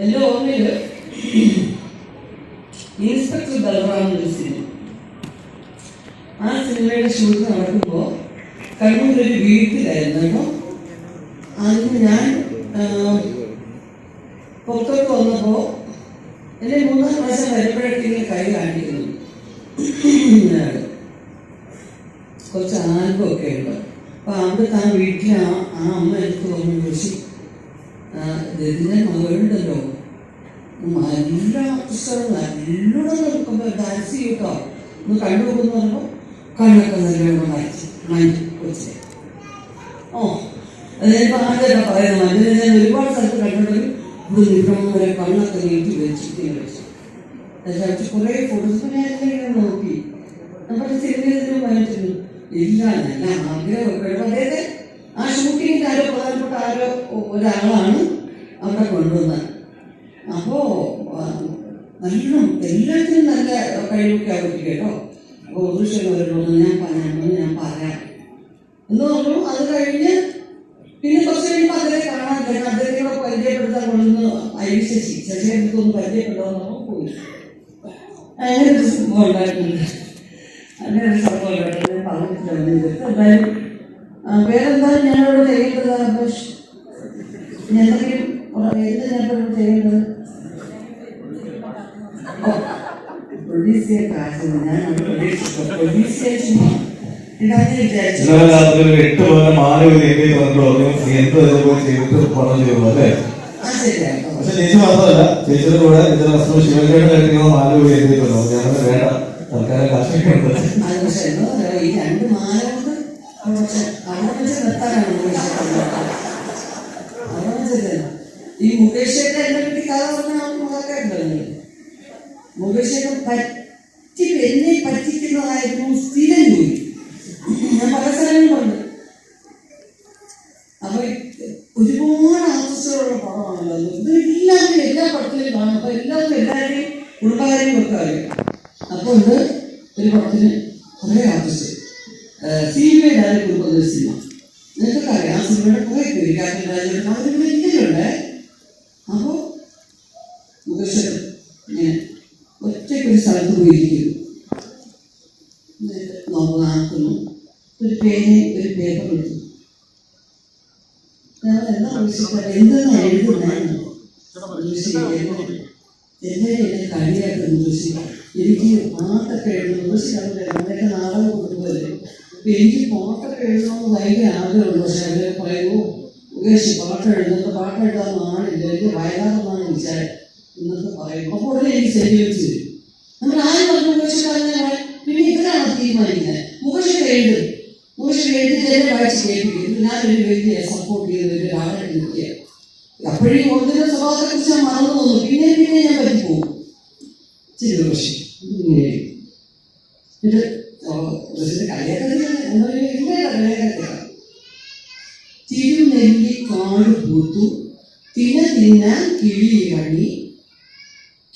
എന്റെ ഓർമ്മയിൽ ഇൻസ്പെക്ടർ ബൽറാം എന്നൊരു സിനിമ. ആ സിനിമയുടെ ഷൂട്ട് നടക്കുമ്പോൾ കണ്ണൂരൊരു വീട്ടിലായിരുന്നു. അന്ന് ഞാൻ പുറത്തോട്ട് വന്നപ്പോൾ എന്നെ മൂന്നാം പ്രാവശ്യം വരുമ്പോഴൊക്കെ ഇങ്ങനെ കൈ കാണിക്കുന്നു കുറച്ച് ആൽബമൊക്കെ ഉണ്ട്. അപ്പോൾ അവിടുത്തെ താൻ വീട്ടിൽ ആ ആ അമ്മ എനിക്ക് തോന്നുന്നു ഇതിന്റെ മകളുണ്ടല്ലോ നല്ല അക്ഷരം നല്ലോണം നിൽക്കുമ്പോൾ ഡാൻസ് ചെയ്യട്ടോ. ഒന്ന് കണ്ടു നോക്കുന്നു പറയുമ്പോൾ കണ്ണൊക്കെ നല്ലോണം വായിച്ചു മൈൻഡ് കൊച്ചിനെ ഓ അതിനിപ്പോൾ ആദ്യമൊക്കെ പറയുന്നത് മഞ്ഞൾ ഞാൻ ഒരുപാട് സ്ഥലത്ത് കണ്ടിട്ടുണ്ടെങ്കിൽ ഇവിടെ നിൽക്കണം വരെ കണ്ണൊക്കെ നീട്ടി വെച്ചിട്ട് വെച്ചു. എന്നുവെച്ചാൽ കുറേ ഫോട്ടോസ് ഞാൻ ഇങ്ങനെ നോക്കി. നമ്മുടെ സിനിമയിൽ വായിച്ചിരുന്നു ഇല്ല നല്ല ആഗ്രഹമൊക്കെ ഉണ്ട്. ആ ഷൂട്ടിങ്ങിന്റെ ആരോ പ്രധാനപ്പെട്ട ആരോ ഒരാളാണ് അവിടെ കൊണ്ടുവന്നത്. അപ്പോൾ നല്ലോണം എല്ലാത്തിനും നല്ല കഴിവൊക്കെ അവർക്ക് കേട്ടോ. അപ്പോൾ ഓഡിഷൻ വരുന്നു ഞാൻ പറയാമെന്ന് ഞാൻ പറയാം. എന്ന് പറഞ്ഞു അത് കഴിഞ്ഞ് പിന്നെ കുറച്ച് കഴിയുമ്പോൾ അതിനെ കാണാനില്ല അദ്ദേഹത്തിനോട് പരിചയപ്പെടുത്താൻ കൊണ്ടുവന്ന് ഐ ശശി ശശിയെ അടുത്തൊന്ന് പരിചയപ്പെടുത്താൻ പോയി. അങ്ങനെ ഒരു സംഭവം ഉണ്ടായിട്ടുണ്ട്. അങ്ങനെ ഒരു സംഭവം ഉണ്ടായിട്ടുണ്ട്. പറഞ്ഞിട്ടില്ല എന്തായാലും ആ, വേറെന്തായാലും ഞാനിവിടെ ചെയ്യേണ്ടത് ഞാൻ എന്തെങ്കിലും എന്ത് ഞാൻ ഇവിടെ ചെയ്യേണ്ടത് ഞാൻ എട്ട് മാല ഒരു എന്റെ പറഞ്ഞു നീ എന്ത് ഇതുപോലെ ചെയ്തിട്ട് പണം ചെയ്തു അല്ലേ? പക്ഷെ ചേച്ചി മാത്രമല്ല ചേച്ചിയുടെ കൂടെ ഇതിന്റെ ഹസ്ബൻഡ് ശിവകേട്ട് കഴിക്കുന്ന മാല ഒരു എഴുതി വന്നു? വേണ്ട തൽക്കാലം കാശൊക്കെ ഉണ്ട്. അവിടെ വെച്ച് നിർത്താനാണ് മുകേഷ് ഈ മുകേഷ് ചേട്ടൻ എന്നെ പറ്റി കഥ പറഞ്ഞാൽ ഉണ്ടല്ലോ മുകേഷ് ചേട്ടൻ പറ്റി എന്നെ പറ്റിക്കുന്നതായിരുന്നു സ്ഥിരം ജോലി. ഞാൻ പല സ്ഥലങ്ങളും പറഞ്ഞു. അപ്പൊ ഒരുപാട് ആർട്ടിസ്റ്റുകളുള്ള പടമാണല്ലോ. ഇത് എല്ലാവരും എല്ലാ പടത്തിലും കാണും. അപ്പൊ എല്ലാവർക്കും എല്ലാവരുടെയും കുടുംബകാര്യം അപ്പൊ ഇത് ഒരു പടത്തിന് കുറേ ആർട്ടിസ്റ്റ് സിനിമയുടെ ആരും ഒരു സിനിമ നിങ്ങൾക്കൊക്കെ അറിയാം ആ സിനിമയുടെ കുറേ പേര് കാര്യം രാജേട്ടൻ അവരൊക്കെ ഇല്ലയുണ്ട് അപ്പോൾ മുഖേശ്വരം ഇങ്ങനെ ഒറ്റയ്ക്കൊരു സ്ഥലത്ത് പോയിരിക്കുന്നു. നോക്കുന്നു ഒരു പേന ഒരു പേപ്പർ എടുത്തു. ഞാൻ എന്താ ആവശ്യപ്പെട്ടത് എന്തെന്ന് എഴുതുന്നതെന്ന് എല്ലാവരും കളിയാക്കുന്നു കൃഷി എനിക്ക് പാട്ടൊക്കെ എഴുതുന്നു കൃഷി അങ്ങനെയൊക്കെ നാടകം അപ്പൊ എനിക്ക് പാട്ടൊക്കെ എഴുതണമെന്ന് ഭയങ്കര ആഗ്രഹമുണ്ട് പക്ഷെ അവർ പറയുമോ മുകേഷ് പാട്ട് എഴുതുന്നത് പാട്ട് എഴുതാൻ ആളില്ല എനിക്ക് വയനാടെന്നാണ് വിചാരം. എന്നൊക്കെ പറയും. അപ്പോൾ ഉടനെ എനിക്ക് ശരിവെച്ച് തരും നമ്മൾ ആരും പറഞ്ഞു മുഖേഷ് പറഞ്ഞാൽ പിന്നെ ഇവരാണ് തീരുമാനിക്കുന്നത്. മുഖേഷ് എഴുതും. മുഖേഷ് എഴുതി എന്നെ വായിച്ച് കേൾപ്പിക്കും. ഞാനൊരു വ്യക്തിയെ സപ്പോർട്ട് ചെയ്ത് ഒരു ആളെ നിൽക്കുക അപ്പോഴീ ഒന്നിന്റെ സ്വഭാവത്തെ കുറിച്ച് ഞാൻ മറന്നു തോന്നും പിന്നെ പിന്നെ ഞാൻ പറ്റിപ്പോകും. ശരി പക്ഷേ ഇങ്ങനെ എന്നിട്ട് തിരുനെല്ലി കാട് പൂത്തു. തിന തിന്നാൻ കിളിയിറങ്ങി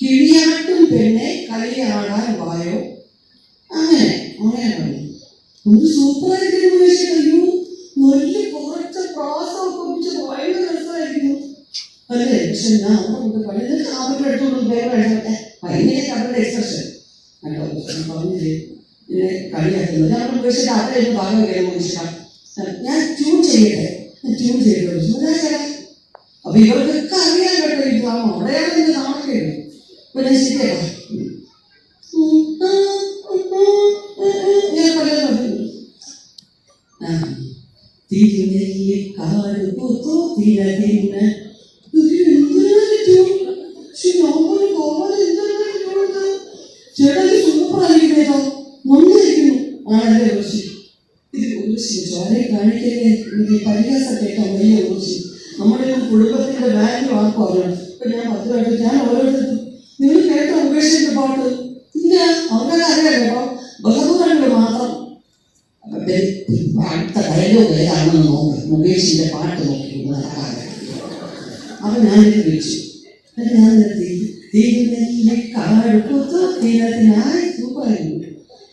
കിളിയാട്ടും പെണ്ണെ കളിയാടാൻ വായോ? അങ്ങനെ അങ്ങനെ പറഞ്ഞു. ഒന്ന് സൂപ്പറായിരിക്കും അയ്യോ. നല്ല കുറച്ച് പ്രാസമൊക്കെ വെച്ച് ഭയങ്കര രസമായിരിക്കുന്നു. അല്ലേ പക്ഷെ അവിടെ കൊണ്ട് പള്ളിയിൽ അവരുടെ അടുത്തോണ്ട് വേറെ ഭയങ്കര അവരുടെ എക്സ്പ്രഷൻ ഞാൻ പറഞ്ഞില്ലേ? ഇങ്ങനെ കളിയാക്കുന്നത് ഞാൻ പക്ഷേ പക്ഷേ അവരെ ഭാഗം കഴിയുമ്പോൾ ഇഷ്ടം ഞാൻ ട്യൂൺ ചെയ്യട്ടെ? ഞാൻ ട്യൂൺ ചെയ്തോളൂ സുരാശേടാ അപ്പൊ ഇവർക്കൊക്കെ അറിയാൻ കേട്ടോ ഈ ഡ്രാമ അവിടെയാണ് എന്റെ നാണക്കേട് അപ്പൊ ഞാൻ ഞാൻ പറയാൻ തിരുനെല്ലിക്കാട് പൂത്തു തിര തിന്ന ഋഷി ചോരെ കാണിക്കല്ലേ എനിക്ക് പരിഹാസം കേൾക്കാൻ വലിയ ഋഷി നമ്മുടെ ഒരു കുടുംബത്തിന്റെ വാല്യൂ ആർക്കും അറിയണം. ഇപ്പൊ ഞാൻ പത്രമായിട്ട് ഞാൻ ഓരോരുത്തർക്കും നിങ്ങൾ കേട്ടോ മുകേഷിന്റെ പാട്ട് ഇല്ല അവരുടെ അറിയാം കേട്ടോ ബഹദൂറിന്റെ മാത്രം അപ്പൊ ഇവർ അടുത്ത ഡയലോഗ് ഏതാണെന്ന് നോക്ക്. മുകേഷിന്റെ പാട്ട് നോക്കി നടക്കാതെ അപ്പൊ ഞാനിത് വിളിച്ചു. എന്നിട്ട് ഞാൻ നിർത്തി തിരുനെല്ലിലെ കാട് പൂത്തു തീരത്തിനായി സൂപ്പറായിരുന്നു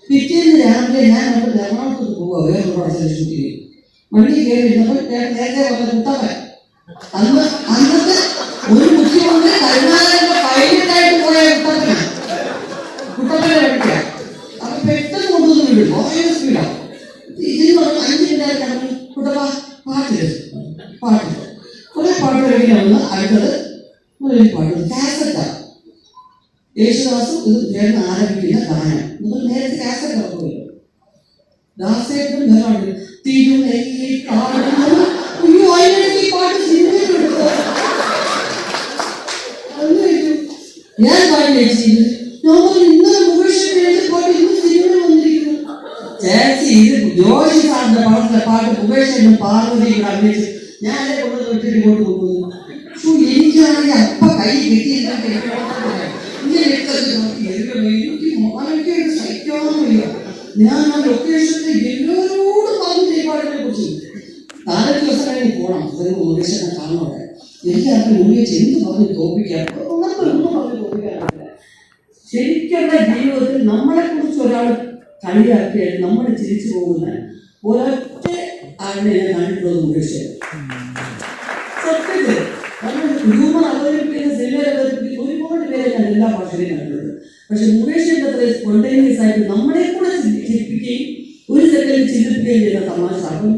പിറ്റേന്ന് രാവിലെ ഞാൻ അവിടെ എറണാകുളത്ത് പോവുക. വേറെ പ്രാവശ്യം ഷൂട്ടിങ് വണ്ടി കയറിയിരുന്നപ്പോൾ നേരത്തെ പറഞ്ഞ കുട്ടപ്പൻ അന്ന് അന്നത്തെ ഒരു മുഖ്യമന്ത്രി കരുണാകരന്റെ പൈലറ്റായിട്ട് പോയ കുട്ടപ്പനാണ് കുട്ടപ്പനെ വണ്ടിയാ അപ്പൊ പെട്ടെന്ന് കൊണ്ടുവന്ന് വിടും. ഭയങ്കര സ്പീഡാണ് ഇതിന് പറഞ്ഞു അഞ്ച് മിനിറ്റായി കടന്നു കുട്ടപ്പ പാട്ട് പാട്ട് കുറെ പാട്ട് കഴിഞ്ഞാൽ അടുത്തത് ഒരു പാട്ട് യേശുദാസും ഇത് ചേർന്ന് ആരംഭിക്കുന്ന ഗാനം നമ്മൾ നേരത്തെ കാസറ്റ് ഇറക്കുമല്ലോ ദാസേട്ടും വേറെ തിരുനെല്ലി കാണുന്നു അയ്യോ അതിനിടയ്ക്ക് ഈ പാട്ട് സിനിമയിലെടുത്തോ ഞാൻ പാട്ട് നമ്മൾ ഇന്നലെ മുകേഷ് എഴുതിയ പാട്ട് ഇന്ന് സിനിമയിൽ വന്നിരിക്കുന്നു. ചേച്ചി ഇത് ജോഷി സാറിന്റെ പടത്തിലെ പാട്ട് മുകേഷനും പാർവതിയും അഭിനയിച്ചു ഞാൻ എന്നെ കൊണ്ട് വിട്ടിട്ട് കൊണ്ട് പോകുന്നു എനിക്കാണെങ്കിൽ അപ്പ കൈ കിട്ടിയിരുന്നിട്ട് ഇങ്ങനെ എടുത്തത് എതിരെ. എനിക്ക് മോനൊക്കെ സഹിക്കാൻ ഞാൻ ആ ലൊക്കേഷനിൽ എല്ലാവരോടും പറഞ്ഞു പാട്ടിനെ കുറിച്ച് നാലഞ്ച് ദിവസം കഴിഞ്ഞ് പോകണം അതൊരു മുകേഷനെ കാണണോടെ എനിക്കറിയാം മുകേഷ് എന്ത് പറഞ്ഞ് തോപ്പിക്കാൻ ഒന്നും പറഞ്ഞ് തോപ്പിക്കാറില്ല ശരിക്കുള്ള ജീവിതത്തിൽ നമ്മളെ കുറിച്ച് ഒരാൾ കളിയാക്കിയാൽ നമ്മൾ ചിരിച്ചു പോകുന്ന ഒരൊറ്റ ആളിനെ ഞാൻ കണ്ടിട്ടുള്ളത് മുകേഷ്. സത്യത്തിൽ. ഹ്യൂമർ സിനിമ അവതരിപ്പിക്കുന്ന ഞാൻ എല്ലാ ഭാഷയിലും കണ്ടിട്ടുണ്ട് പക്ഷെ മുകേഷിന്റെ അത്ര സ്പോണ്ടേനിയസ് ആയിട്ട് നമ്മളെ കൂടെ ചിരിപ്പിക്കുകയും ഒരു സെക്കൻഡ് ചിന്തിപ്പിക്കുകയും ചെയ്യുന്ന തമാശ. അപ്പം